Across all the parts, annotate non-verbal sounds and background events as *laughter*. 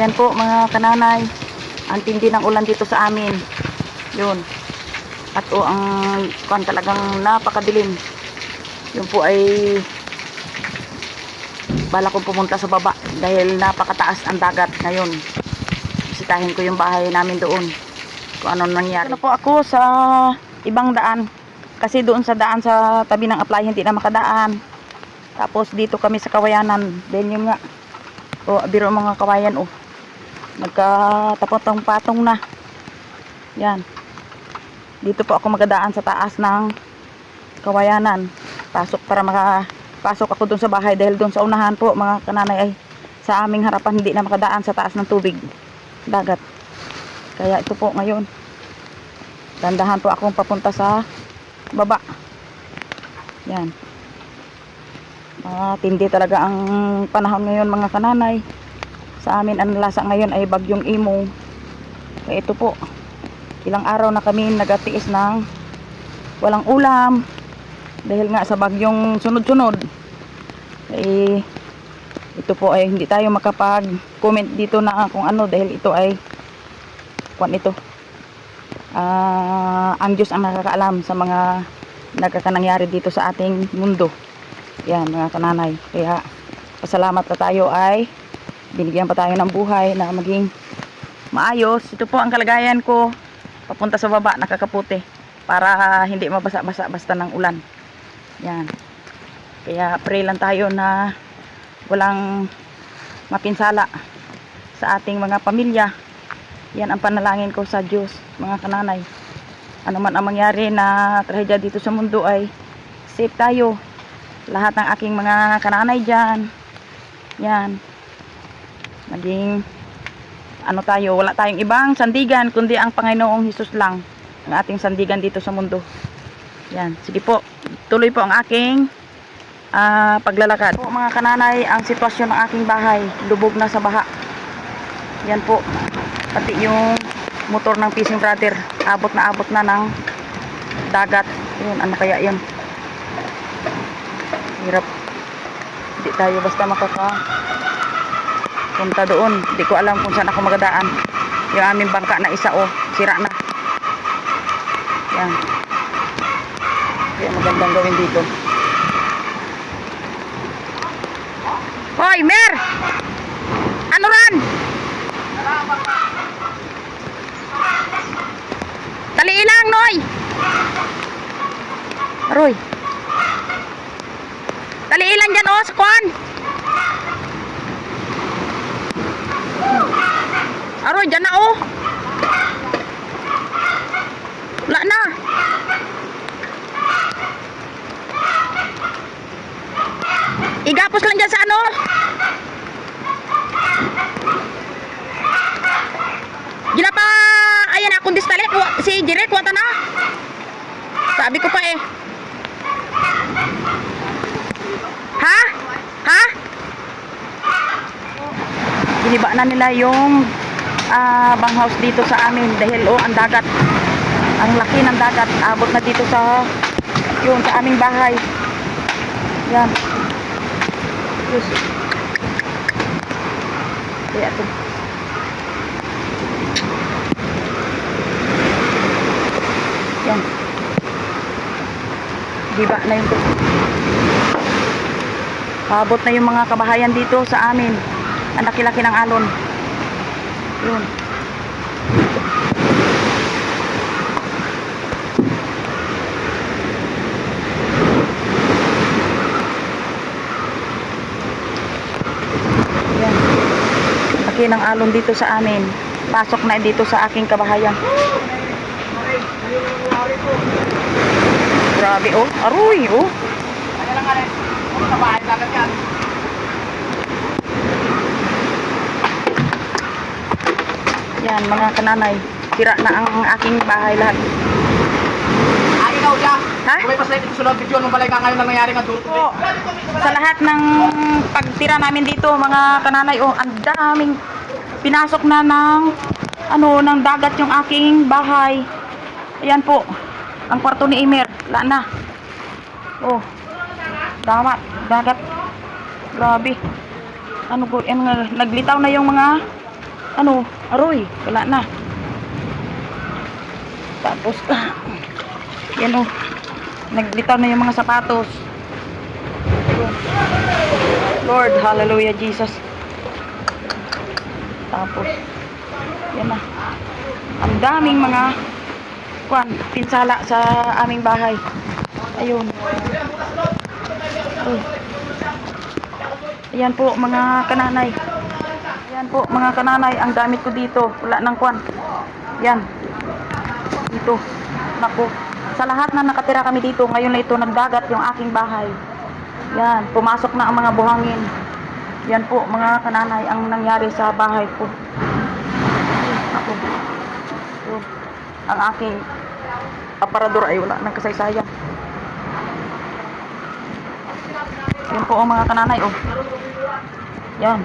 Ayan po mga kananay. Ang tindi ng ulan dito sa amin. Yun. At o ang kan talagang napakadilim. Yun po ay bala kong pumunta sa baba dahil napakataas ang dagat ngayon. Bisitahin ko yung bahay namin doon. Kung ano nangyari. Ano po ako sa ibang daan. Kasi doon sa daan sa tabi ng apply hindi na makadaan. Tapos dito kami sa kawayanan. Dahil yung nga. O, biro mga kawayan oh. Nagkatapotong patong na. Yan. Dito po ako magadaan sa taas ng kawayanan. Pasok para makapasok ako doon sa bahay dahil doon sa unahan po mga kananay ay sa aming harapan hindi na makadaan sa taas ng tubig. Dagat. Kaya ito po ngayon. Dandahan po akong papunta sa baba. Yan. Ah, tindi talaga ang panahon ngayon mga kananay. Sa amin ang lasa ngayon ay bagyong imo. Kaya ito po. Ilang araw na kami nagatiis ng walang ulam. Dahil nga sa bagyong sunod-sunod. Eh, ito po ay hindi tayo makapag-comment dito na kung ano dahil ito ay kung ito. Ah, ang Diyos ang nakakaalam sa mga nagkakanangyari dito sa ating mundo. Yan mga kananay. Kaya pasalamat na tayo ay binigyan pa tayo ng buhay na maging maayos. Ito po ang kalagayan ko papunta sa baba nakakaputi para hindi mabasa-basa basta ng ulan. Yan. Kaya pray lang tayo na walang mapinsala sa ating mga pamilya. Yan ang panalangin ko sa Diyos, mga kananay. Ano man ang mangyari na trahedya dito sa mundo ay safe tayo. Lahat ng aking mga kananay dyan. Yan. Maging ano tayo, wala tayong ibang sandigan kundi ang Panginoong Hesus lang ang ating sandigan dito sa mundo. Yan, sige po. Tuloy po ang aking ah, paglalakad. Po mga kananay, ang sitwasyon ng aking bahay, lubog na sa baha. Yan po. Pati yung motor ng fishing brother, abot na abot na ng dagat. Yun, ano kaya yun? Hirap. Hindi tayo basta makaka punta doon. Hindi ko alam kung saan ako magadaan. Yung aming bangka na isa oh, sira na. Yan. Kaya magandang gawin dito. Hoy, Mer! Ano ran? Tali lang, Noy! Aroy. Tali lang dyan, oh, sa kwan. Aroy, dyan na, oh. Wala na. Igapos lang dyan sa ano. Gila pa, ayan akong distali. Si Jiret, wata na. Sabi ko pa eh. Ha? Ha? Giniba na nila yung ah, banghouse dito sa amin dahil oh, ang dagat. Ang laki ng dagat. Abot na dito sa yun, sa aming bahay. Yan. Yes. Kaya ito. Yan. Giba na yung Abot na yung mga kabahayan dito sa amin. Ang laki-laki ng alon. Yun. Yan. Laki ng alon dito sa amin. Pasok na dito sa aking kabahayan. Grabe oh. Aroy oh. Yan mga kananay. Sira na ang aking bahay lahat. Ay, ikaw siya. Ha? Kung may paslay ito sunod video, nung balay ka ngayon lang nangyari nga duro. Po, sa lahat ng pagtira namin dito, mga kananay, oh, ang daming pinasok na ng ano, ng dagat yung aking bahay. Ayan po, ang kwarto ni Imer, wala na. Oh, damat, dagat. Grabe. Ano nga, naglitaw na yung mga ano, aroy, wala na. Tapos, ah, yan o, naglitaw na yung mga sapatos. Lord, hallelujah, Jesus. Tapos, yan na. Ang daming mga kwan, pinsala sa aming bahay. Ayun. Ay. Ayan po mga kananay. Ayan po mga kananay, ang gamit ko dito. Wala nang kwan. Yan. Dito. Naku. Sa lahat na nakatira kami dito, ngayon na ito nagdagat yung aking bahay. Yan. Pumasok na ang mga buhangin. Yan po mga kananay ang nangyari sa bahay ko. Naku. Ito. Ang aking aparador ay wala nang kasaysayan. Yan po ang mga kananay, oh. Yan.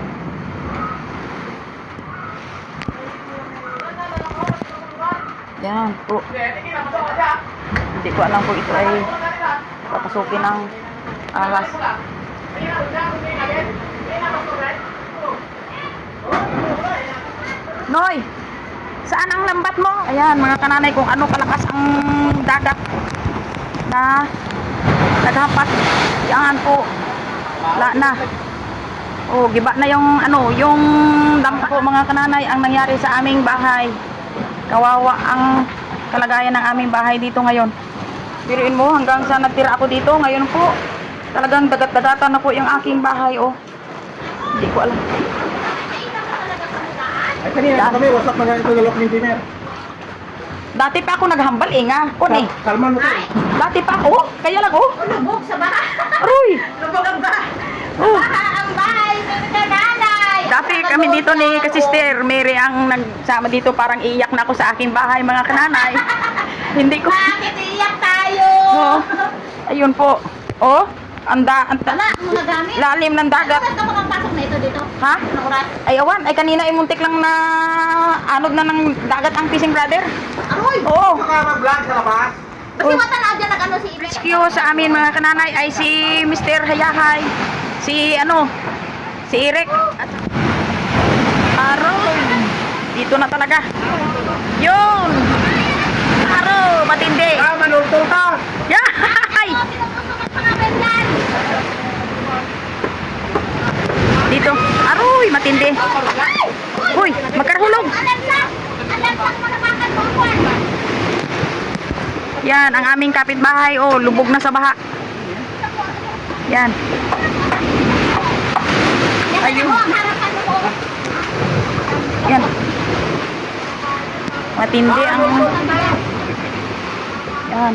Yan po. Hindi ko alam po ito ay papasukin ng ahas. Noy! Saan ang lambat mo? Ayan, mga kananay, kung ano kalakas ang dagat na naghampas. Yan po. Wala na. Oh, giba na yung ano, yung dampa po mga kananay ang nangyari sa aming bahay. Kawawa ang kalagayan ng aming bahay dito ngayon. Biruin mo hanggang sa nagtira ako dito ngayon po. Talagang dagat-dagatan na po yung aking bahay oh. Hindi ko alam. Ay, kanina kami, wasak na nga ito lalok ng dinner. Dati pa ako naghambal eh nga. Kun eh. Kalman mo to. Dati pa ako. Kaya lang oh. Lubog sa bahay. Aroy. *laughs* Lubog ang bahay. Oh. Baha ang bahay sa nanay. Dati kami dito ni kasister Mary ang nagsama dito parang iiyak na ako sa aking bahay mga kananay. *laughs* Hindi ko. Bakit iyak tayo? Oh. Ayun po. Oh. Anda, anda. Wala, mga gamit. Lalim ng dagat. Saan ka makapasok na ito dito? Ha? Anong oras? Ay awan, ay kanina ay muntik lang na anod na ng dagat ang fishing brother. Aroy! Oo. Baka mag-vlog sa labas. Kasi mata na dyan nag-ano si Ibe. Rescue sa amin mga kananay ay si Mr. Hayahay, si ano, si Eric. At, Aron. Dito na talaga. Yun. Aro, matindi. Ah, manultol ka. Dyan. Dito. Aroy, matindi. Uy, magkarhulog. Yan, ang aming kapitbahay. Oh, lubog na sa baha. Yan. Ayun. Yan. Matindi ang... Yan.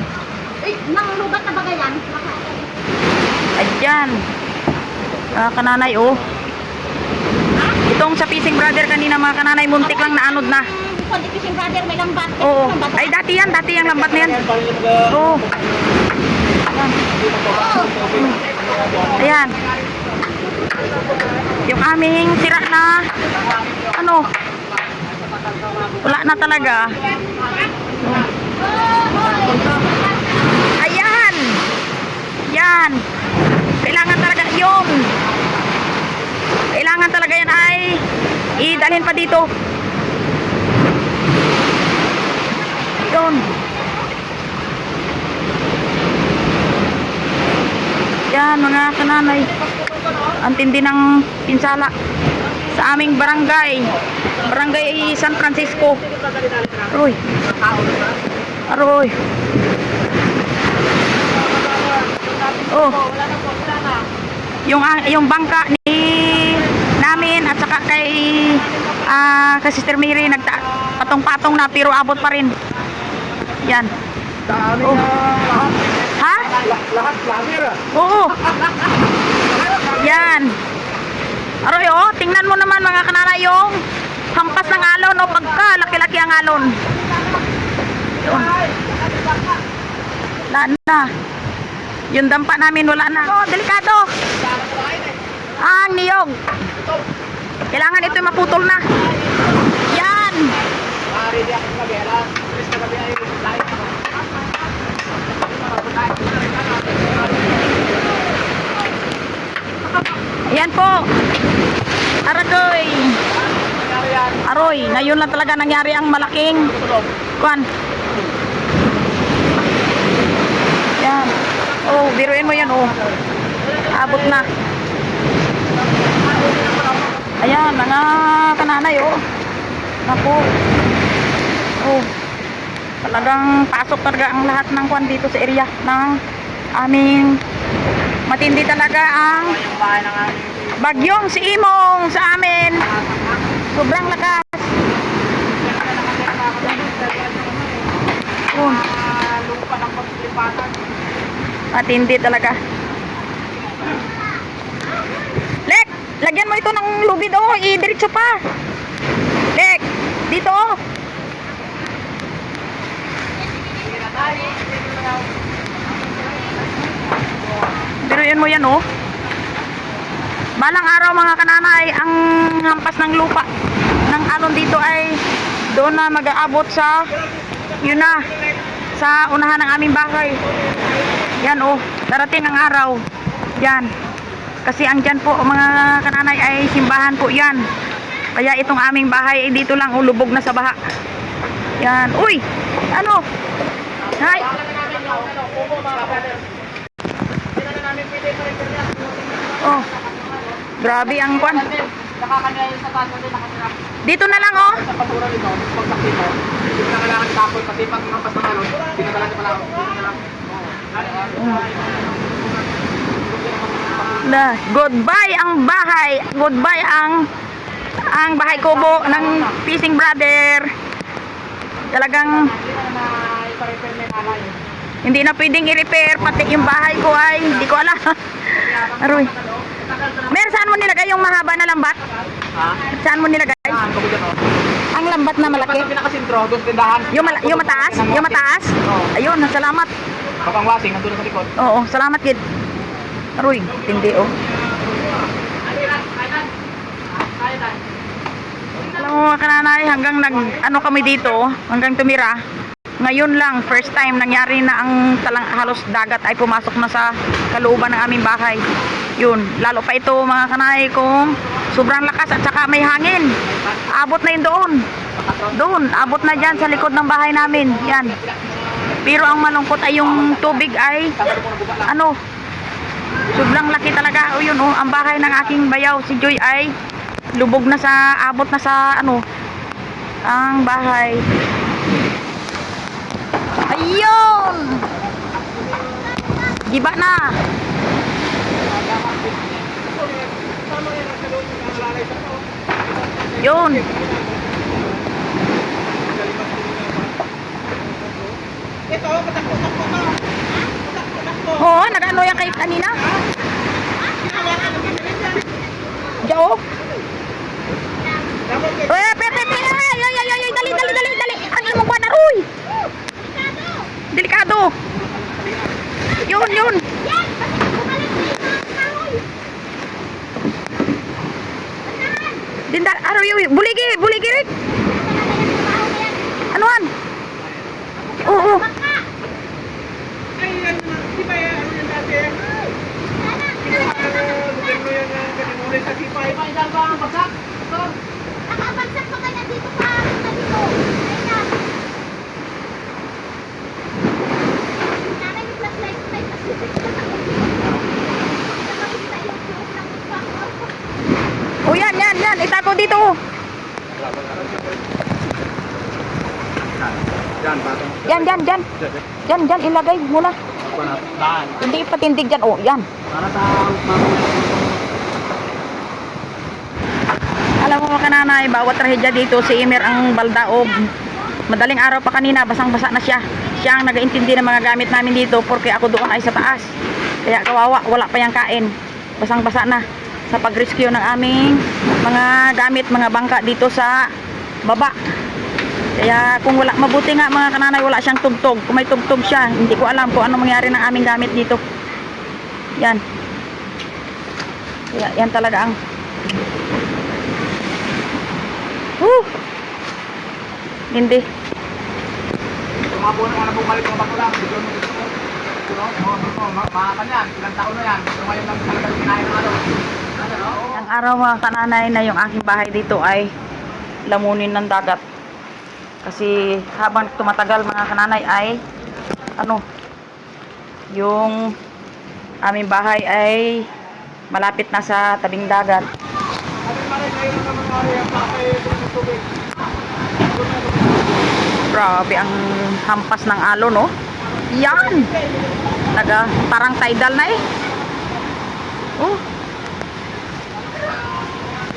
Uy, nang lubat na bagay yan. Ayan. Mga kananay, oh. Itong sa Fishing Brother kanina, mga kananay, muntik lang na anod na. Kundi fishing brother, may lambat. Oo. Ay, dati yan. Dati yung lambat na yan. Oo. Ayan. Ayan. Yung aming sira na, ano, wala na talaga. Ayan. Yan. Kailangan talaga yun. Kailangan talaga yan ay idalhin pa dito. Yun. Yan mga kananay. Ang tindi ng pinsala sa aming barangay. Barangay San Francisco. Aroy. Aroy. Oh. Yung ah, yung bangka ni namin at saka kay ah kay Sister Mary nagta patong-patong na pero abot pa rin. Yan. Oh. lahat. Ha? La- Lahat ah. Oo. Yan. Aroy, oh, tingnan mo naman mga kanala yung hampas ng alon, oh, pagka laki-laki ang alon. Yun. Wala na. Yung dampa namin wala na. Oh, delikado. Ang niyog. Kailangan ito maputol na. Yan. Pare di ako gabi alas. Chris na gabi ay live ako. Ayan po. Aragoy. Aroy, ngayon lang talaga nangyari ang malaking kwan. Yan. Oh, biruin mo yan, oh. Abot na. Ayan, mga kananay, oh. Naku. Oh. Talagang pasok talaga ang lahat ng kwan dito sa area ng aming matindi talaga ang bagyong si Imong sa amin. Sobrang lakas. Paglipatan. Matindi talaga. Lek, lagyan mo ito ng lubid oh, idiretso pa. Lek, dito oh. Biruin mo yan oh. Balang araw mga kananay, ang hampas ng lupa ng alon dito ay doon na mag-aabot sa yun na sa unahan ng aming bahay. Yan oh, darating ang araw. Yan. Kasi ang dyan po mga kananay ay simbahan po yan. Kaya itong aming bahay ay dito lang ulubog na sa baha. Yan. Uy! Ano? Hay! Oh. Grabe ang kwan. Nakakanya yung sa taas natin nakatira. Dito na lang oh. Sa patura nito, pagsak dito, hindi na kailangan itapoy. Pati pag mampas ng alon, pinagalan niyo pala. Dito na lang. Na, goodbye ang bahay. Goodbye ang ang bahay kubo ng Fishing Brother. Talagang hindi na pwedeng i-repair pati yung bahay ko ay hindi ko alam. *laughs* Aroy. Mer, saan mo nilagay yung mahaba na lambat? Ha? Saan mo nilagay? Saan? Dyan. Ang lambat na malaki? Sa pinakasintro, doon tindahan. Yung, mala- yung mataas? Yung mataas? Oo. Ayun, salamat. Kapang wasing, nandun sa likod. Oo, salamat kid. Aroy, tindi oh. Alam mo mga kananay, hanggang nag, ano kami dito, hanggang tumira, ngayon lang, first time, nangyari na ang talang halos dagat ay pumasok na sa kalooban ng aming bahay. Yun, lalo pa ito mga kanay kung sobrang lakas at saka may hangin. Abot na yun doon. Doon, abot na dyan sa likod ng bahay namin. Yan. Pero ang malungkot ay yung tubig ay, ano, sobrang laki talaga. O yun, oh, ang bahay ng aking bayaw, si Joy ay lubog na sa, abot na sa, ano, ang bahay. Ayun! Giba na! Yun! Ito, patakbo-takbo ka. Patakbo-takbo. Oo, nag-ano yan kay kanina? Diyo? Kayo. Eh, pe, pe, pe, ay, ay, ay, ay, ay, dali, dali, dali, dali. Ang imong kwa na, Roy. Delikado. Yun, yun. Yan! Bumalik na yung kahoy! Dinda, araw yun, buligi, buligi, Rick. Anuan? Oo, ano di ba yan? Ano yan dati? Ginawa ng gobyerno yan ng kanimulis sa sipay. Ay, dahil ba ang bagsak? Ito. Nakabagsak pa kanya dito sa akin na dito. Ayun na. Nanay yung flashlight ko tayo kasi O yan, yan, yan. Itago dito. Yan, batong. Yan, yan, yan. Yan, yan, ilagay. Ako na. Hindi patindig dyan. O, yan. Sa mamaya. Alam mo mga kananay, bawat trahedya dito, si Emir ang baldaog. Madaling araw pa kanina, basang-basa na siya. Siya ang nag-iintindi ng mga gamit namin dito porque ako doon ay sa taas. Kaya kawawa, wala pa yung kain. Basang-basa na sa pag-rescue ng aming mga gamit, mga bangka dito sa baba. Kaya kung wala, mabuti nga mga kananay, wala siyang tugtog. Kung may tugtog siya, hindi ko alam kung ano mangyari ng aming gamit dito. Yan. Kaya yan talaga ang Woo! Hindi. Tumabo na bumalik ng bakula. Bigla mo gusto mo. Ito, ito, makakan yan. Ilang taon na yan. Tumayon lang talagang kinain ng ano. No? Ang araw mga kananay na yung aking bahay dito ay lamunin ng dagat. Kasi habang tumatagal mga kananay ay ano yung aming bahay ay malapit na sa tabing dagat. Grabe ang hampas ng alon, no? Yan! Naga, parang tidal na eh. Oh.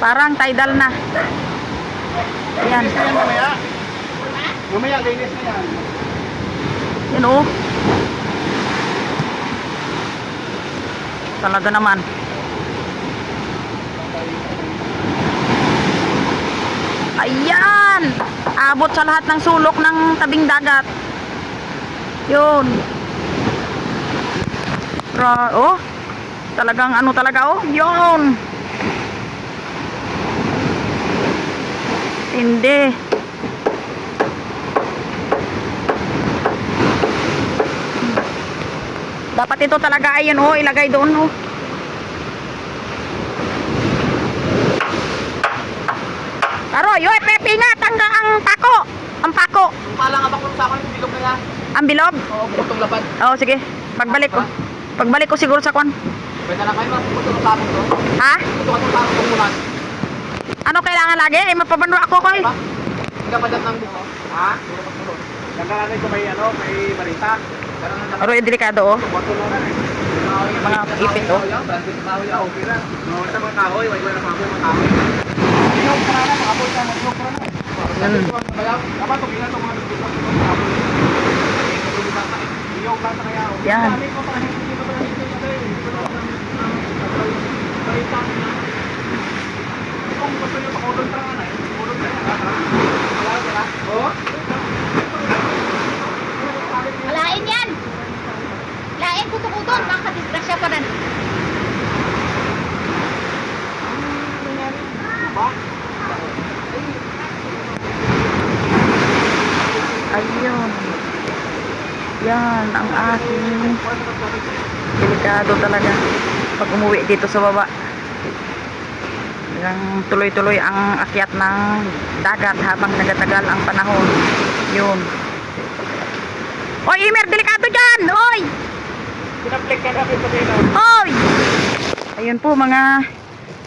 Parang tidal na. Yan. Mamaya. Linis na yan. Yan oh. Talaga naman. Ayan! Abot sa lahat ng sulok ng tabing dagat. Yun. Ra oh. Talagang ano talaga oh. Yun. Hindi. Dapat ito talaga ayun oh, ilagay doon oh. Aro, yoy, pepe nga, tangga ang pako. Ang pako. Pala nga ba kung sa akin yung bilog na yan? Ang bilog. Oo, putong lapad. Oo, sige. Pagbalik ko. Pagbalik ko siguro sa kwan. Pwede na kayo mga putong lapad to. Ha? Putong atong lapad ng mulan. Ano kailangan lagi? Eh, mapabando ako ko eh. Diba? Hindi ka pa dyan ng buho. Ha? Natin kung may ano, may balita. Aro, eh, delikado oh. Eh. Mga ipit, oh. Branded kahoy, ah, okay na. No, sa mga kahoy, wala na. Yan. Pa na hindi ko pa rin. Hindi ko pa ng balita. Kung gusto niyo pakulong pa nga na, eh. Pakulong pa nga na. Wala ka na. Oo? Malain yan. Lain ko tukudon. Baka disgrasya pa rin. Ayun. Yan, ang aking delikado talaga. Pag umuwi dito sa baba. Talagang tuloy-tuloy ang akyat ng dagat habang nagatagal ang panahon. Yun. Oy, Imer, delikado dyan! Oy! Pinaplik ka na ito dito. Oy! Ayun po mga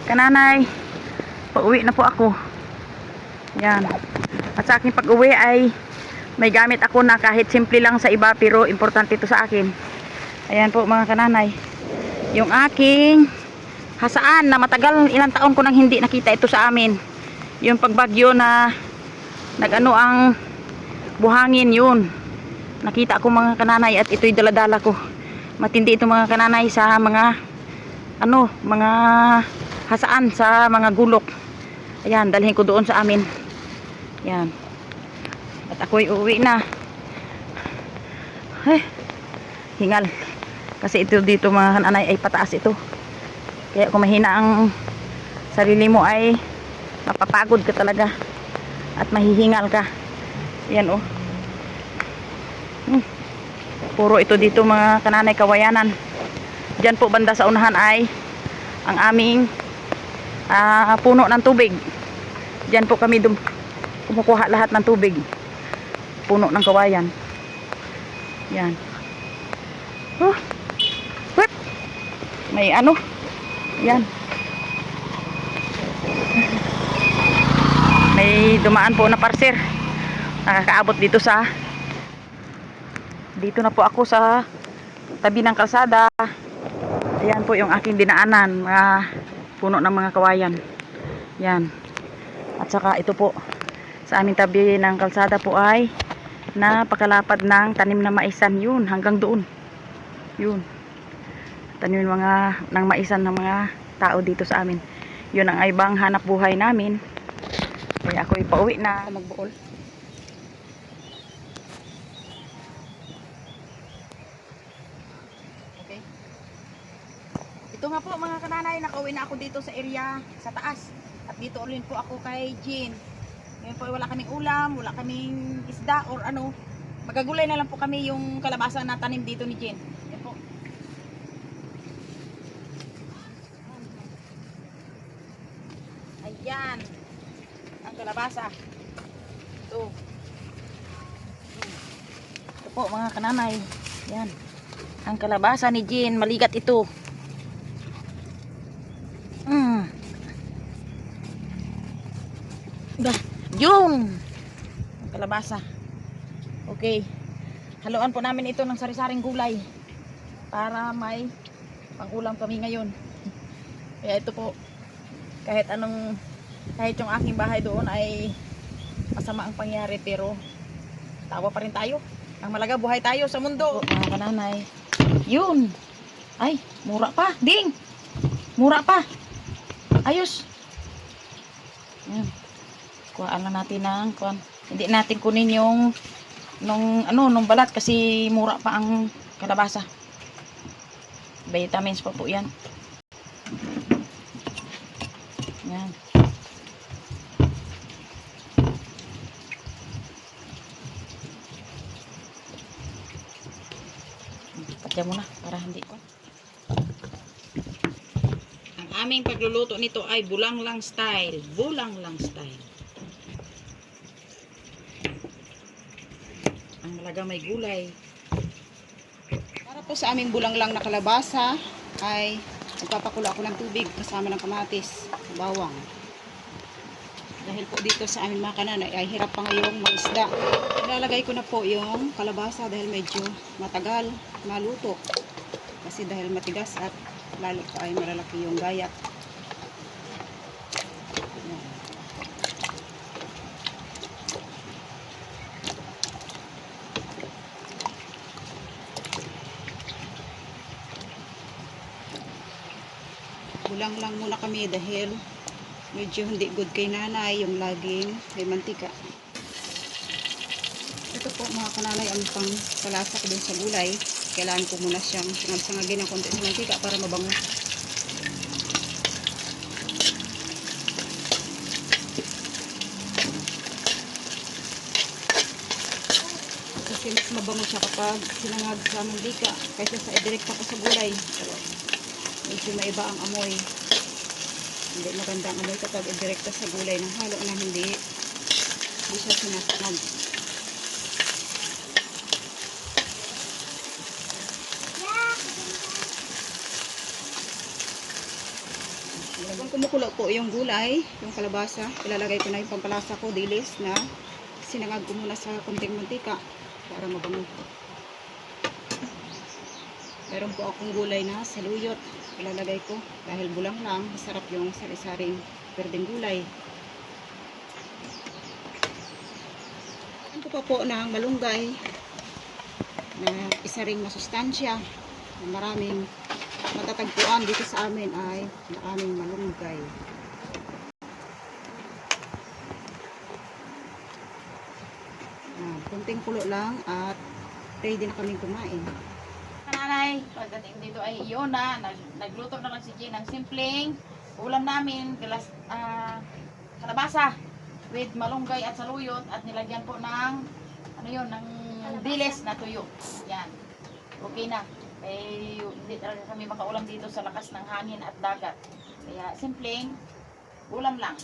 kananay. Pauwi na po ako. Yan. At sa aking pag-uwi ay may gamit ako na kahit simple lang sa iba pero importante ito sa akin. Ayan po mga kananay. Yung aking hasaan na matagal ilang taon ko nang hindi nakita ito sa amin. Yung pagbagyo na nagano ang buhangin yun. Nakita ko mga kananay at ito'y daladala ko. Matindi ito mga kananay sa mga ano, mga hasaan sa mga gulok. Ayan, dalhin ko doon sa amin. Yan. At ako'y uuwi na. Eh, hingal. Kasi ito dito mga kananay ay pataas ito. Kaya kung mahina ang sarili mo ay mapapagod ka talaga. At mahihingal ka. Yan oh. Puro ito dito mga kananay kawayanan. Diyan po banda sa unahan ay ang aming ah, puno ng tubig. Diyan po kami dum kumukuha lahat ng tubig. Puno ng kawayan. Yan. Oh. Whip. May ano? Yan. May dumaan po na parser. Nakakaabot dito sa dito na po ako sa tabi ng kalsada. Ayan po yung aking dinaanan. Mga puno ng mga kawayan. Yan. At saka ito po sa aming tabi ng kalsada po ay napakalapad ng tanim na maisan yun hanggang doon. Yun. Tanim mga ng maisan ng mga tao dito sa amin. Yun ang ibang hanap buhay namin. Kaya ako ipauwi na magbuol. Ito nga po mga kananay, nakauwi na ako dito sa area sa taas. At dito ulit po ako kay Jean. Ngayon po wala kaming ulam, wala kaming isda or ano. Magagulay na lang po kami yung kalabasa na tanim dito ni Jean. Yan po. Ayan. Ang kalabasa. oh. Ito po mga kananay. Yan. Ang kalabasa ni Jean, maligat ito. Kalabasa. Okay. Haluan po namin ito ng sari-saring gulay para may pangulam kami ngayon. *laughs* Kaya ito po, kahit anong, kahit yung aking bahay doon ay masama ang pangyari pero tawa pa rin tayo. Ang malaga buhay tayo sa mundo. Mga kananay. Yun. Ay, mura pa. Ding. Mura pa. Ayos. Yan. Kuhaan lang natin ng kuhaan. Hindi natin kunin yung nung ano nung balat kasi mura pa ang kalabasa. Vitamins pa po 'yan. Yan. Patya mo na para hindi ko. Ang aming pagluluto nito ay bulang lang style. Bulang lang style. Ang malaga may gulay. Para po sa aming bulang lang na kalabasa ay magpapakulo ako ng tubig kasama ng kamatis, bawang. Dahil po dito sa aming makanan ay, ay hirap pa ngayong maisda. Ilalagay ko na po yung kalabasa dahil medyo matagal maluto. Kasi dahil matigas at lalo pa ay malalaki yung gayat. Ayan. Bulang lang muna kami dahil medyo hindi good kay nanay yung laging may mantika. Ito po mga kananay ang pang palasa ko dun sa gulay. Kailangan ko muna siyang sangag-sangagin ng konti sa mantika para mabango. Kasi mas mabango siya kapag sinangag sa mantika kaysa sa idirekta ko sa gulay. Medyo maiba ang amoy. Hindi maganda ang amoy kapag idirekta sa gulay ng halo na hindi hindi siya sinasangag. Habang kumukulo po yung gulay, yung kalabasa, ilalagay ko na yung pampalasa ko, dilis na sinangag ko muna sa konting mantika para mabango. Meron po akong gulay na saluyot. Ilalagay ko dahil bulang lang, masarap yung sari-saring perdeng gulay. Ko pa po ng malunggay na isa ring masustansya na maraming matatagpuan dito sa amin ay maraming malunggay. Ah, kunting kulo lang at ready na kaming kumain. Nanay, pagdating dito ay iyon na, nag, nagluto na lang si Jean ng simpleng ulam namin, galas, ah, kalabasa with malunggay at saluyot at nilagyan po ng ano yun, ng diles na tuyo. Yan. Okay na. Eh, hindi talaga kami makaulam dito sa lakas ng hangin at dagat. Kaya simpleng ulam lang.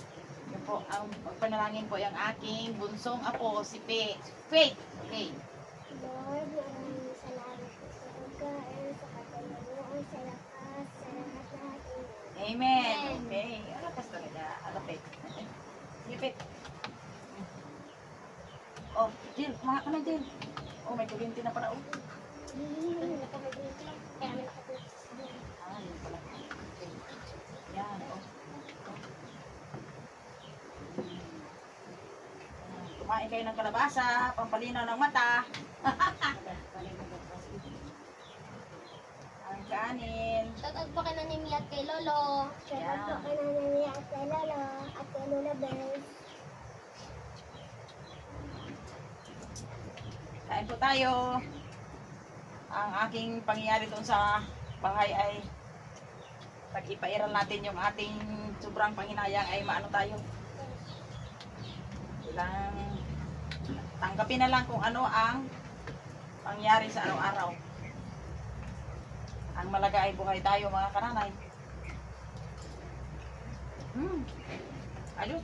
Yun po, ang pagpanalangin po yung aking bunsong apo, si Pe, Faith. Okay. Lord, maraming salamat po sa pagkain, sa katulungan, sa lakas, sa lahat-lahat. Amen. Okay. Alakas talaga. Alapit. Hipit. Oh, Jill. Kumaha ka na, Jill. Oh, may kuryente na pala. Oh. Ah. Yan. Oh. Hmm. Kumain kayo ng kalabasa, pampalinaw ng mata. *laughs* Ang kanin. Shoutout po kay Nanay Mia at kay Lolo. Shoutout po kay Nanay Mia at kay Lolo. At kay Lola Bells. Kain po tayo. Ang aking pangyayari doon sa bahay ay pag ipairal natin yung ating sobrang panghinayang ay maano tayo. Ilang tanggapin na lang kung ano ang pangyari sa araw-araw. Ang malaga ay buhay tayo mga kananay. Hmm. Ayun.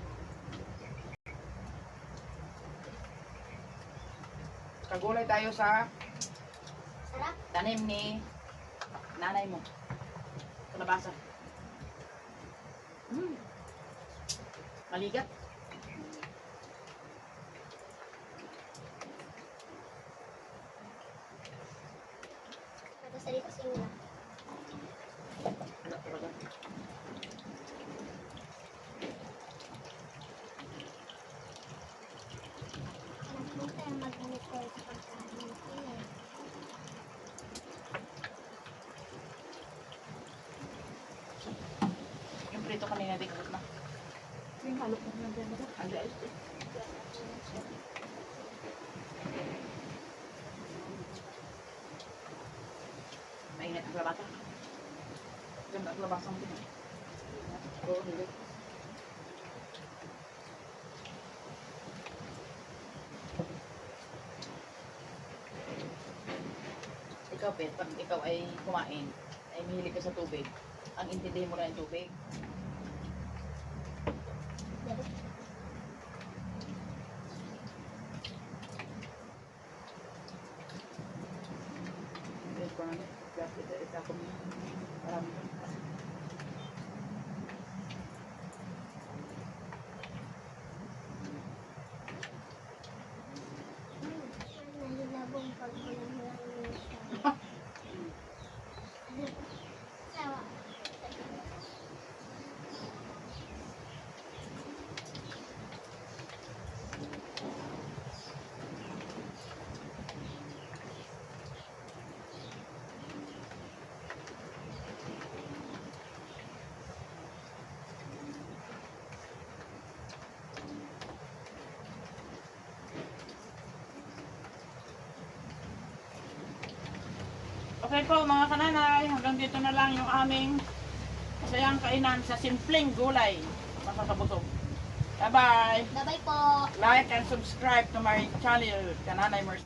Kagulay tayo sa Sarap. tanim ni nanay mo. Kalabasa. Mm. Maligat. Tapos sa dito simula. Wala talaga. Anak mo tayo mag-monitor sa pagkain. Eh. Yung prito kanina di ko na. Yung halok mo lang dyan. Ang dais. Mainit ang labasa. Ganda ang labasa mo din. Oo, hindi. Ikaw, Pet, pag ikaw ay kumain, ay mahilig ka sa tubig, ang intindihin mo na yung tubig. Dali. Yes, parang grabe ito isa ko marami ko. Hmm. Nahilabong pag hulang-hulang mo siya. Sawa. Okay po mga kananay, hanggang dito na lang yung aming masayang kainan sa simpleng gulay. Makakabusog. Bye-bye! Bye-bye po. Like and subscribe to my channel, Kananay Mercy.